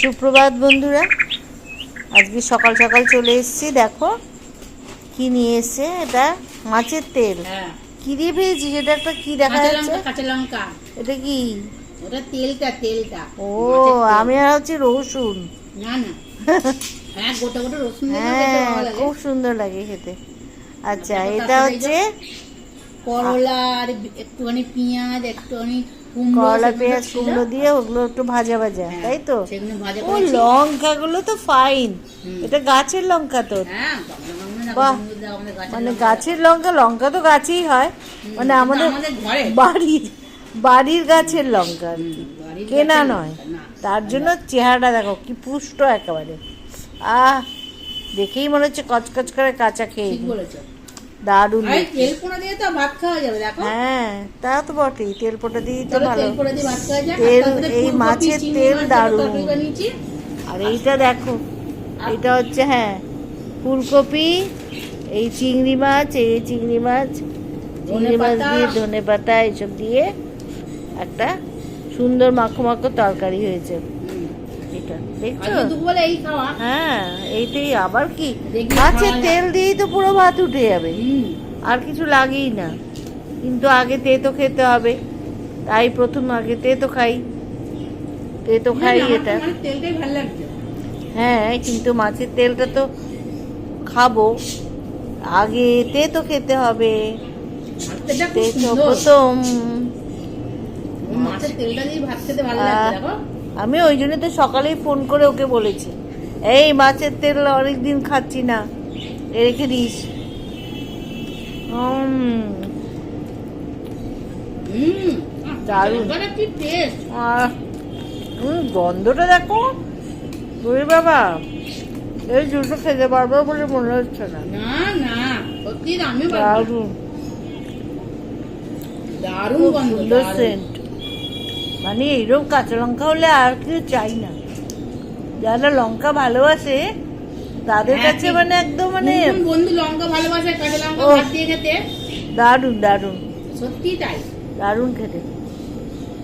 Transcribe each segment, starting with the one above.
সুপ্রভাত বন্ধুরা। আজকে সকাল সকাল চলে এসেছি দেখো। কি নিয়ে এসছে? এটা মাছের তেল। হ্যাঁ। কি দিয়ে পেয়েছি সেটা একটা কি দেখা যাচ্ছে? কাঁচা লঙ্কা। এটা কি? ওটা তেলটা তেলটা। ও আমি আর হচ্ছে রসুন। না না। হ্যাঁ গোটা গোটা রসুন হ্যাঁ। খুব সুন্দর লাগে খেতে। আচ্ছা এটা হচ্ছে করলা আর একটুখানি পেঁয়াজ একটুখানি করলা পেঁয়াজ। কুমড়ো দিয়ে ওগুলো একটু ভাজা ভাজা হ্যাঁ, তাই তো? ও। লঙ্কাগুলো তো ফাইন এটা গাছের লঙ্কা তো। হ্যাঁ বাহ। মানে গাছের লঙ্কা লঙ্কা তো গাছেই হয়। মানে আমাদের আমাদের বাড়ির বাড়ির গাছের লঙ্কা আর কি। কেনা নয়। তার জন্য চেহারাটা দেখো কি পুষ্ট একেবারে। আহ দেখেই মনে হচ্ছে কচকচ করে কাঁচা খেয়ে ঠিক বলেছ। দারুণ তেল পোড়া দিয়ে তো ভাত খাওয়া যাবে দেখো। হ্যাঁ তা তো বটেই তেল পোটা দিয়েই তো ভালো। তেল পোড়া দিয়ে এই মাছের তেল দারুণ। আর এইটা দেখো এটা হচ্ছে হ্যাঁ ফুলকপি এই চিংড়ি মাছ এই চিংড়ি মাছ চিংড়ি মাছ দিয়ে ধনে পাতা এইসব দিয়ে একটা সুন্দর মাখো মাখো তরকারি হয়েছে। এটা। দেখছ? এই খাওয়া। হ্যাঁ এইটাই আবার কি? মাছের তেল দিয়েই তো পুরো ভাত উঠে যাবে। আর কিছু লাগেই না। কিন্তু আগে তেতো খেতে হবে। তাই প্রথম আগে তেতো খাই। তেতো খাই এটা। মানে হ্যাঁ কিন্তু মাছের তেলটা তো খাব। আগে তেতো খেতে হবে। তেতো প্রথম। মাছের তেলটা দিয়ে ভাত খেতে ভালো দেখো। আমি ওই জন্য তো সকালেই ফোন করে ওকে বলেছি এই মাছের তেল অনেক দিন খাচ্ছি না এ রেখে দিস দারুণ। গন্ধটা দেখো ওরে বাবা এই দুটো খেতে পারব বলে মনে হচ্ছে না। দারুণ দারুণ সুন্দর। সেন্ট মানে এইরকম কাঁচা লঙ্কা হলে আর কিছু চাই না। যারা লঙ্কা ভালোবাসে তাদের হ্যাঁ, কাছে মানে একদম মানে বন্ধু লঙ্কা ভালোবাসে কাঁচা লঙ্কা ভাত দিয়ে খেতে। দারুণ দারুণ। সত্যি তাই। দারুণ খেতে।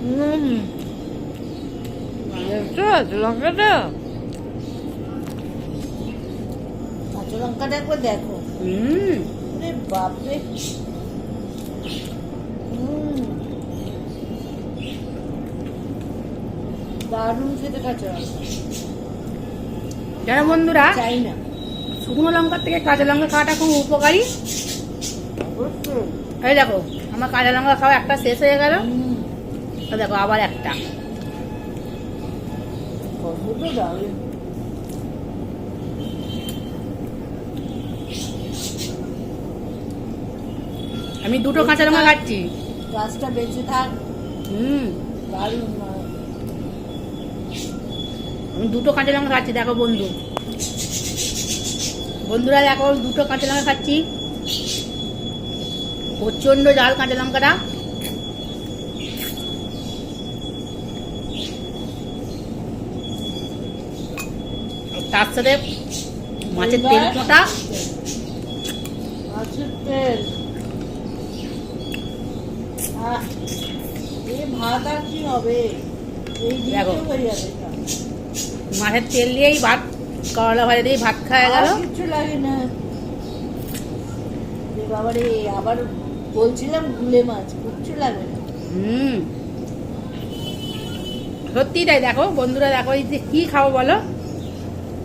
হুম। লঙ্কাটা। কাঁচা লঙ্কাটা একবার দেখো। হুম। বাপরে। হুম। দারুণ খেতে কাঁচা লঙ্কা যারা বন্ধুরা চাই না। শুকনো লঙ্কার থেকে কাঁচা লঙ্কা খাওয়াটা খুব উপকারী। এই দেখো আমার কাঁচা লঙ্কা খাওয়া একটা শেষ হয়ে গেল। দেখো আবার একটা। আমি দুটো কাঁচা লঙ্কা খাচ্ছি। গাছটা বেঁচে থাক। হুম। দারুণ দুটো কাঁচা লঙ্কা খাচ্ছি দেখো বন্ধু। বন্ধুরা দেখো দুটো কাঁচা লঙ্কা খাচ্ছি। প্রচণ্ড জাল কাঁচা লঙ্কাটা। তার সাথে মাছের তেল কোটা মাছের তেল। ভাত আর কি হবে? এই দেখো। মাছের তেল দিয়েই ভাত করলা ভাজা দিয়ে ভাত খাওয়া গেল। কিচ্ছু লাগে না। বাবারে আবার বলছিলাম গুলে মাছ কিচ্ছু লাগে না। হুম। সত্যি তাই দেখো বন্ধুরা দেখো এই যে কি খাব বলো।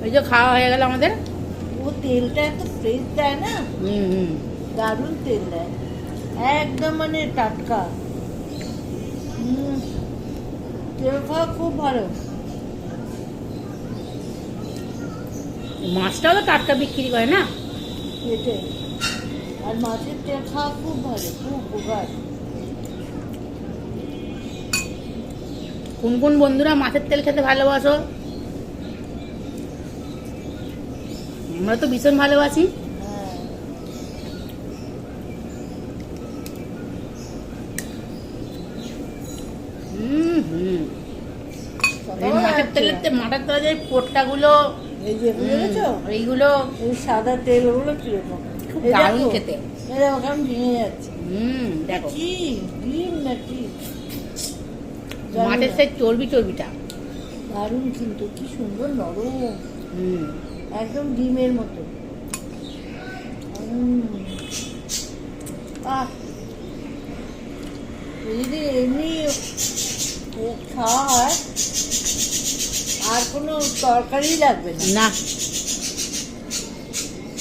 ওই যে খাওয়া হয়ে গেল আমাদের। ও তেলটা এত ফ্রেশ দেয় না? হুম হুম। দারুণ তেল দেয়। একদম মানে টাটকা। হুম, তেল খাওয়া খুব ভালো। মাছটাও তো টাটকা বিক্রি করে না? এটাই। আর মাছের তেল খাওয়া খুব ভালো খুব উপকার। কোন কোন বন্ধুরা মাছের তেল খেতে ভালোবাসো? আমরা তো ভীষণ ভালোবাসি। হ্যাঁ। মাছের। তেলের তে- মাছের তেলের যে পোটটাগুলো এই যে বুঝেছ এইগুলো এই সাদা তেল ওগুলো কীরকম খুব দারুণ খেতে। দেখো কেমন ভেঙে যাচ্ছে। হুম দেখো। কি ডিম নাকি? জানি মাছের চর্বি চর্বিটা। দারুণ কিন্তু কি সুন্দর নরম। হুম। একদম ডিমের মতো। আহ যদি এমনি খাওয়া হয় আর কোনো তরকারি লাগবে না?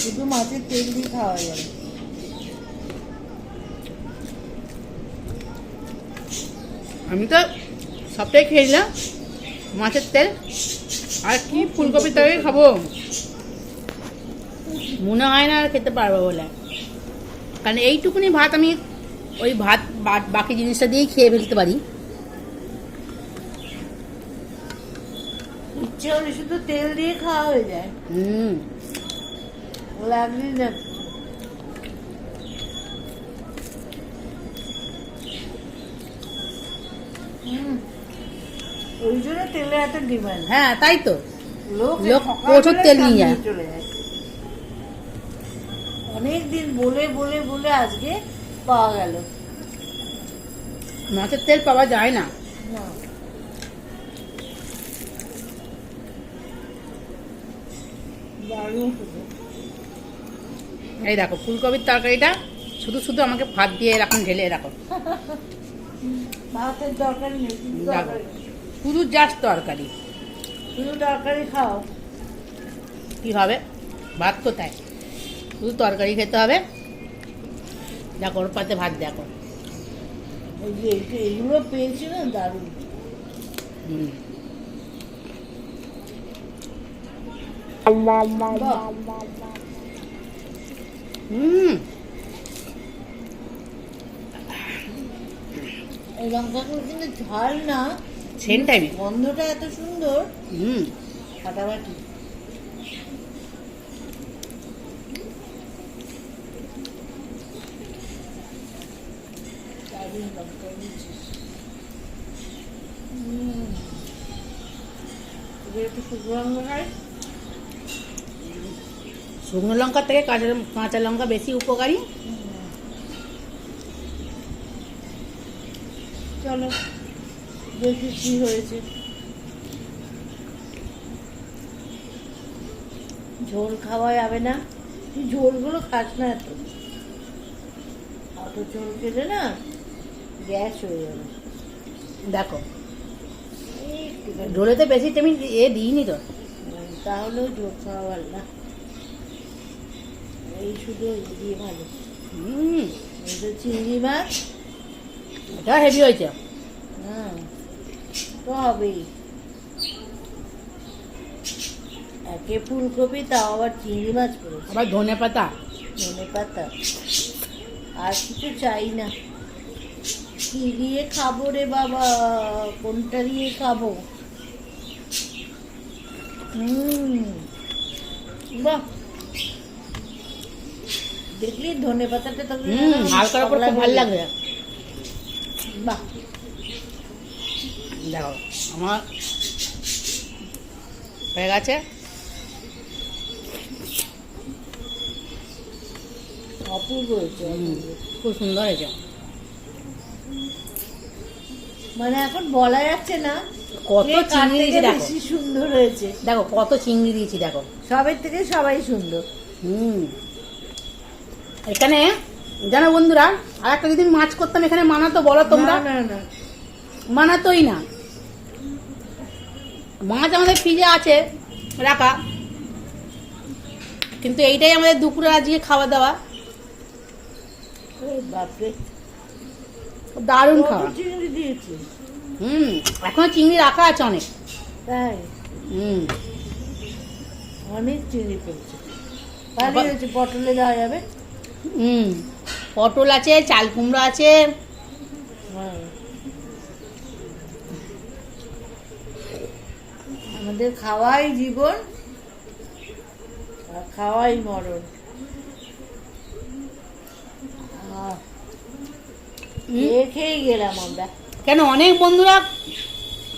শুধু মাছের তেল দিয়ে খাওয়া যাবে। আমি তো সবটাই খেয়ে নিলাম। মাছের তেল। আর কি ফুলকপি তরকারি খাব? মনে হয় না আর খেতে পারব বলে। কারণ এইটুকুনি ভাত আমি ওই ভাত বাকি জিনিসটা দিয়েই খেয়ে ফেলতে পারি। হলে শুধু তেল দিয়ে খাওয়া হয়ে যায়। হুম। লাগলি না ওই জন্য তেলে এত ডিমান্ড। হ্যাঁ তাই তো। লোক প্রচুর তেল নিয়ে যায়। চলে যায়। অনেক দিন বলে বলে বলে আজকে পাওয়া গেল। মাছের তেল পাওয়া যায় না। না। দারুণ খেতে। এই দেখো ফুলকপির তরকারিটা শুধু শুধু আমাকে ভাত দিয়ে এরকম ঢেলে রাখো। ভাতের দরকারি নেই শুধু দেখো তরকারি। শুধু জাস্ট তরকারি। শুধু তরকারি খাও। কি হবে? ভাত কোথায়? শুধু তরকারি খেতে হবে। দেখো ওর পাতে ভাত দেখো। এইগুলো পেয়েছি না দারুণ। হুম। হুম এই ঝাল না সেম গন্ধটা এত সুন্দর। হুম। ফাটাফাটি লঙ্কা একটু শুকনো লঙ্কা খাই শুকনো লঙ্কার থেকে কাঁচা কাঁচা লঙ্কা বেশি উপকারী। চলো দেখি কি হয়েছে। ঝোল খাওয়া যাবে না? তুই ঝোলগুলো খাস না এত। অত ঝোল খেলে না গ্যাস হয়ে যাবে। দেখো। ঝোলেতে বেশি তেমনি এ দিইনি তো। তাহলেও ঝোল খাওয়া ভালো না। এই শুধু দিয়ে ভালো। হুম। চিংড়ি মাছ। এটা হেভি হয়েছে। হ্যাঁ তো হবেই একে ফুলকপি তাও আবার চিংড়ি মাছ পড়েছে। আবার ধনে পাতা। ধনে পাতা। আর কিছু চাই না। কি দিয়ে খাব রে বাবা? কোনটা দিয়ে খাব? হুম। বাহ! দেখলি? ধনে পাতাটা তো হুম হালকার উপর খুব ভালো বাহ। দেখো আমার হয়ে গেছে। অপূর্ব হয়েছে। খুব সুন্দর হয়েছে। মানে এখন বলা যাচ্ছে না কত চিংড়ি দিয়েছি দেখো। বেশি সুন্দর হয়েছে। দেখো কত চিংড়ি দিয়েছি দেখো। সবের থেকে সবাই সুন্দর। হুম। এখানে জানো বন্ধুরা আর একটা যদি মাছ করতাম এখানে মানাতো বলো তোমরা? মানাতোই না। মাছ আমাদের ফ্রিজে আছে রাখা। কিন্তু এইটাই আমাদের দুপুরে আজকে খাওয়া দাওয়া। দারুণ খাওয়া। হুম এখনও চিংড়ি রাখা আছে অনেক। তাই? হুম। অনেক চিংড়ি পড়ছে পটলে দেওয়া যাবে? হুম পটল আছে চাল কুমড়ো আছে। আমাদের খাওয়াই জীবন আর খাওয়াই মরণ। খেয়েই গেলাম আমরা। কেন অনেক বন্ধুরা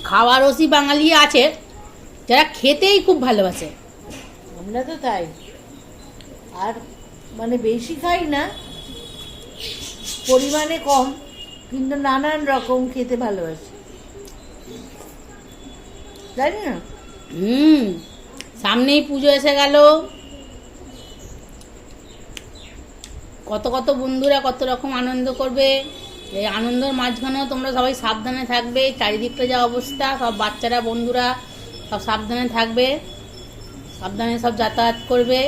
খাওয়ার রসি বাঙালি আছে যারা খেতেই খুব ভালোবাসে। আমরা তো তাই। আর মানে বেশি খাই না, পরিমাণে কম, কিন্তু নানান রকম খেতে ভালোবাসি। জানি না? হুম, সামনেই পুজো এসে গেল। কত কত বন্ধুরা কত রকম আনন্দ করবে। এই আনন্দের মাঝখানেও তোমরা সবাই সাবধানে থাকবে, চারিদিকটা যা অবস্থা, সব বাচ্চারা, বন্ধুরা সব সাবধানে থাকবে, সাবধানে সব যাতায়াত করবে।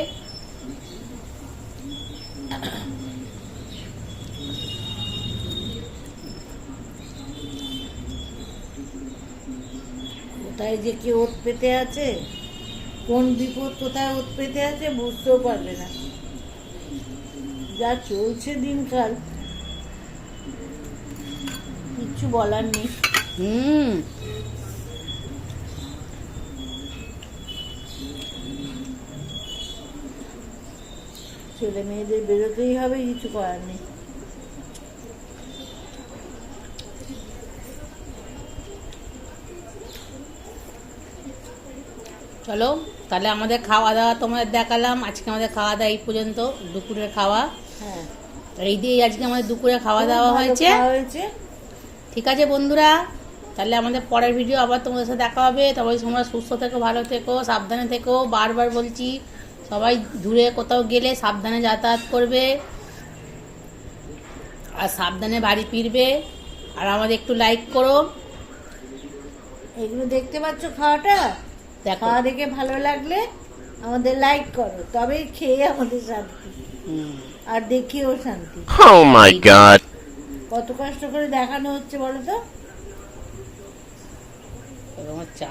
কোথায় যে কি ওত পেতে আছে কোন বিপদ কোথায় ওত পেতে আছে বুঝতেও পারবে না। যা চলছে দিনকাল কিচ্ছু বলার নেই। হুম। ছেলে মেয়েদের বেরোতেই হবে কিছু করার নেই। চলো তাহলে আমাদের খাওয়া দাওয়া তোমাদের দেখালাম। আজকে আমাদের খাওয়া দাওয়া এই পর্যন্ত দুপুরের খাওয়া। হ্যাঁ। এই দিয়ে আজকে আমাদের দুপুরে খাওয়া দাওয়া হয়েছে। ঠিক আছে বন্ধুরা তাহলে আমাদের পরের ভিডিও আবার তোমাদের সাথে দেখা হবে। তবে তোমরা সুস্থ থেকো ভালো থেকো সাবধানে থেকো। বারবার বলছি সবাই দূরে কোথাও গেলে সাবধানে যাতায়াত করবে। আর সাবধানে বাড়ি ফিরবে। আর আমাদের একটু লাইক করো। এগুলো দেখতে পাচ্ছ খাওয়াটা? খাওয়া দেখে ভালো লাগলে আমাদের লাইক করো তবে খেয়ে আমাদের শান্তি। হুম। আর দেখিও শান্তি। ও মাই গড কত কষ্ট করে দেখানো হচ্ছে বলো তো? তোমার চা